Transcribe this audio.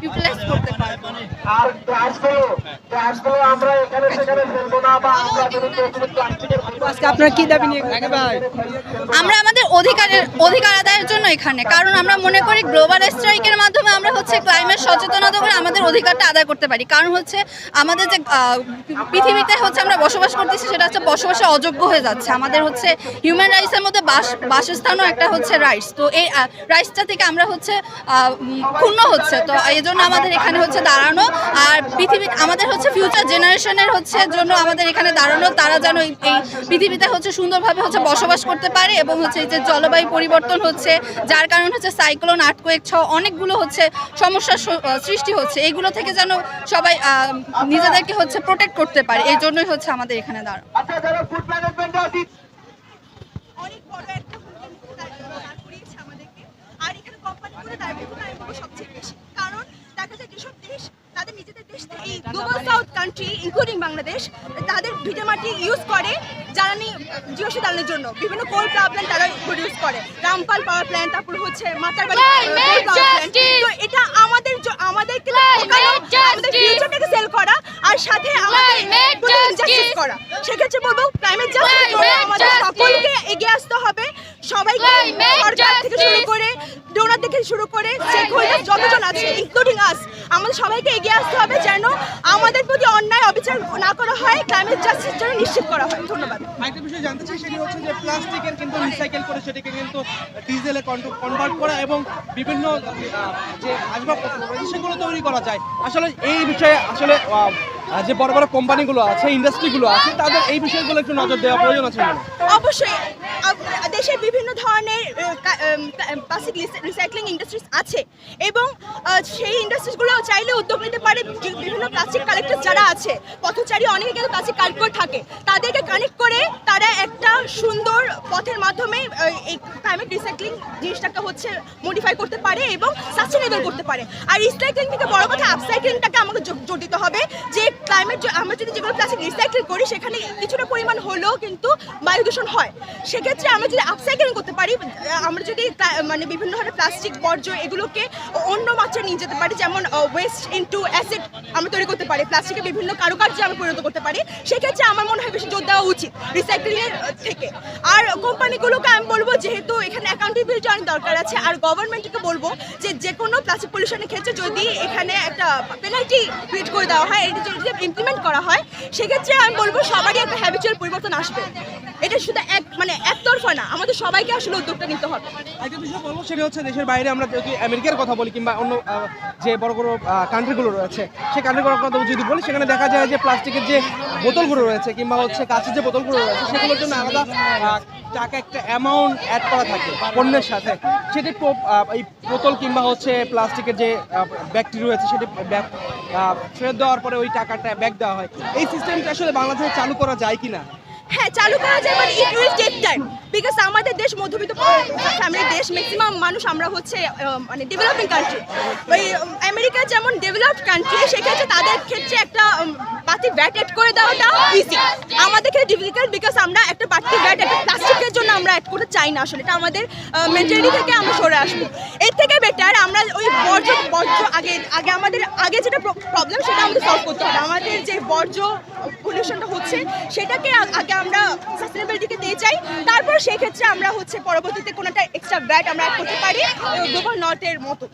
You play. করতে পারব আর আমরা এখানে সেখানে ফেলব না বা আমরা যদি প্লাস্টিকের আজকে আপনারা কি দাবি নিয়ে আমরা আমাদের অধিকারের অধিকার আদায়ের জন্য এখানে। কারণ আমরা মনে করি গ্লোবাল স্ট্রাইকের মাধ্যমে আমরা হচ্ছে ক্লাইমেট সচেতনতা করে আমাদের অধিকারটা আদায় করতে পারি। কারণ হচ্ছে আমাদের যে পৃথিবীতে হচ্ছে আমরা বসবাস করতেছি সেটা হচ্ছে বসবাসে অযোগ্য হয়ে যাচ্ছে। আমাদের হচ্ছে হিউম্যান রাইটসের মধ্যে বাস বাসস্থানও একটা হচ্ছে রাইটস তো এই রাইটসটা থেকে আমরা হচ্ছে ক্ষুণ্ণ হচ্ছে। তো এই জন্য আমাদের এখানে হচ্ছে দাঁড়ানো আর পৃথিবী, আমাদের হচ্ছে ফিউচার জেনারেশনের হচ্ছে জন্য আমাদের এখানে দাঁড়ানো, তারা যেন এই পৃথিবীতে হচ্ছে সুন্দরভাবে হচ্ছে বসবাস করতে পারে এবং হচ্ছে এই যে জলবায়ু পরিবর্তন হচ্ছে, যার কারণে হচ্ছে সাইক্লোন আর্টকোয়েক ছ অনেকগুলো হচ্ছে সমস্যার সৃষ্টি হচ্ছে। এইগুলো থেকে যেন সবাই নিজেদেরকে হচ্ছে প্রোটেক্ট করতে পারে এই জন্যই হচ্ছে আমাদের এখানে দাঁড়ানো আচ্ছা যারা ফুড ম্যানেজমেন্টে অধিক অনেক বড় একটা ভূমিকা দাঁড় দাঁড় করিয়েছে আমাদেরকে আর এখানে কোম্পানিগুলো দায়বদ্ধতা আমি বলব সবচেয়ে বেশি কারণ দেখা যায় যেসব দেশ তাদের নিজেদের দেশ থেকে এই global south country including Bangladesh তাদের ভিটেমাটি ইউজ করে জ্বালানি জীবাশ্ম জ্বালানির জন্য। বিভিন্ন কোল পাওয়ার প্ল্যান্ট তারা প্রডিউস করে। রামপাল পাওয়ার প্ল্যান্ট তারপর হচ্ছে মাতারবাড়ি Climate coal power তো এটা আমাদের আমাদেরকে আমাদের ফিউচারটাকে সেল করা আর সাথে আমাদের Climate করা। সেক্ষেত্রে বলব ক্লাইমেট জাস্টিস আমাদের! সকলকে এগিয়ে আসতে হবে। সবাইকে সরকার থেকে শুরু করে ডোনার থেকে শুরু করে স্টেকহোল্ডার যতজন আছে ইনক্লুডিং আস আমাদের সবাইকে এগিয়ে আসতে হবে যেন আমাদের প্রতি অন্যায় অবিচার না করা হয় ক্লাইমেট জাস্টিস যেন নিশ্চিত করা হয়। ধন্যবাদ। আরেকটা বিষয় জানতে চাই সেটি হচ্ছে যে প্লাস্টিকের কিন্তু রিসাইকেল করে সেটিকে কিন্তু ডিজেলে কনভার্ট করা এবং বিভিন্ন যে আসবাবপত্র সেগুলো তৈরি করা যায়। আসলে এই বিষয়ে, আসলে যে বড় বড় কোম্পানিগুলো আছে ইন্ডাস্ট্রিগুলো আছে, তাদের এই বিষয়গুলো একটু নজর দেওয়া প্রয়োজন আছে অবশ্যই। দেশের বিভিন্ন ধরনের প্লাস্টিক রিসাইক্লিং ইন্ডাস্ট্রিজ আছে এবং সেই ইন্ডাস্ট্রিজগুলো চাইলে উদ্যোগ নিতে পারে বিভিন্ন প্লাস্টিক কালেক্টর যারা আছে। পথচারী অনেকে কিন্তু প্লাস্টিক কালেক্ট করে থাকে। তাদেরকে কানেক্ট করে তারা একটা সুন্দর পথের মাধ্যমে এই ক্লাইমেট রিসাইক্লিং জিনিসটাকে হচ্ছে মডিফাই করতে পারে এবং সাস্টেনেবল করতে পারে। আর রিসাইক্লিং থেকে বড় কথা আপসাইক্লিংটাকে আমাকে জো- জোর দিতে হবে যে ক্লাইমেট আমরা যদি যেগুলো প্লাস্টিক রিসাইকেল করি, সেখানে কিছুটা পরিমাণ হলেও কিন্তু বায়ু দূষণ হয়। সেক্ষেত্রে আমরা যদি আপসাইক্লিং করতে পারি আমরা যদি মানে বিভিন্ন ধরনের প্লাস্টিক বর্জ্য এগুলোকে অন্য মাত্রায় নিয়ে যেতে পারি, যেমন ওয়েস্ট ইন্টু অ্যাসিড আমরা তৈরি করতে পারি প্লাস্টিকের বিভিন্ন কারুকার্যে আমরা পরিণত করতে পারি, সেক্ষেত্রে আমার মনে হয় বেশি জোর দেওয়া উচিত রিসাইক্লিংয়ের থেকে। আর কোম্পানিগুলোকে আমি বলব যেহেতু এখানে অ্যাকাউন্টেবিলিটি অনেক দরকার আছে, আর গভর্নমেন্টকে বলব যে যে কোনো প্লাস্টিক পলিউশনের ক্ষেত্রে যদি এখানে একটা পেনাল্টি ক্রিয়েট করে দেওয়া হয়, এটা যদি ইমপ্লিমেন্ট করা হয়, সেক্ষেত্রে আমি বলব সবারই একটা হ্যাবিচুয়াল পরিবর্তন আসবে। এটা শুধু এক মানে একতরফা না, আমাদের সবাইকে আসলে উদ্যোগটা নিতে হবে। আরেকটা বিষয় বলব, সেটা হচ্ছে দেশের বাইরে আমরা যদি আমেরিকার কথা বলি কিংবা অন্য যে বড় বড় কান্ট্রিগুলো রয়েছে, সেই কান্ট্রিগুলোর কথা যদি বলি, সেখানে দেখা যায় যে প্লাস্টিকের যে বোতলগুলো রয়েছে কিংবা হচ্ছে কাঁচের যে বোতলগুলো রয়েছে, সেগুলোর জন্য আলাদা টাকা একটা অ্যামাউন্ট অ্যাড করা থাকে, পণ্যের সাথে। সেটি এই বোতল কিংবা হচ্ছে প্লাস্টিকের যে ব্যাগটি রয়েছে, সেটি ব্যাগ ফেরত দেওয়ার পরে ওই টাকাটা ব্যাগ দেওয়া হয়। এই সিস্টেমটা আসলে বাংলাদেশে চালু করা যায় কিনা? হ্যাঁ চালু করা যায় but it will take time because আমাদের দেশ মধ্যবিত্ত ফ্যামিলির দেশ ম্যাক্সিমাম মানুষ আমরা হচ্ছে মানে ডেভেলপিং কান্ট্রি ওই আমেরিকা যেমন ডেভেলপড কান্ট্রি সেক্ষেত্রে তাদের ক্ষেত্রে একটা বাতি ব্যাট করে দেওয়াটা ইজি আমাদের ক্ষেত্রে ডিফিকাল্ট বিকজ আমরা একটা বাতি ব্যাট একটা প্লাস্টিকের অ্যাড করতে চাই না আসলে, এটা আমাদের মেন্টালিটি থেকে আমরা সরে আসব। এর থেকে বেটার আমরা ওই বর্জ্য বর্জ্য আগে আগে আমাদের, আগে যেটা প্রবলেম সেটা আমাদের সলভ করতে হবে। আমাদের যে বর্জ্য পলিউশনটা হচ্ছে, সেটাকে আগে আমরা সাস্টেনেবিলিটিকে দিয়ে যাই। তারপর সেই ক্ষেত্রে আমরা হচ্ছে পরবর্তীতে কোনো একটা এক্সট্রা ব্যাট আমরা করতে পারি গ্লোবাল নর্থের মতো।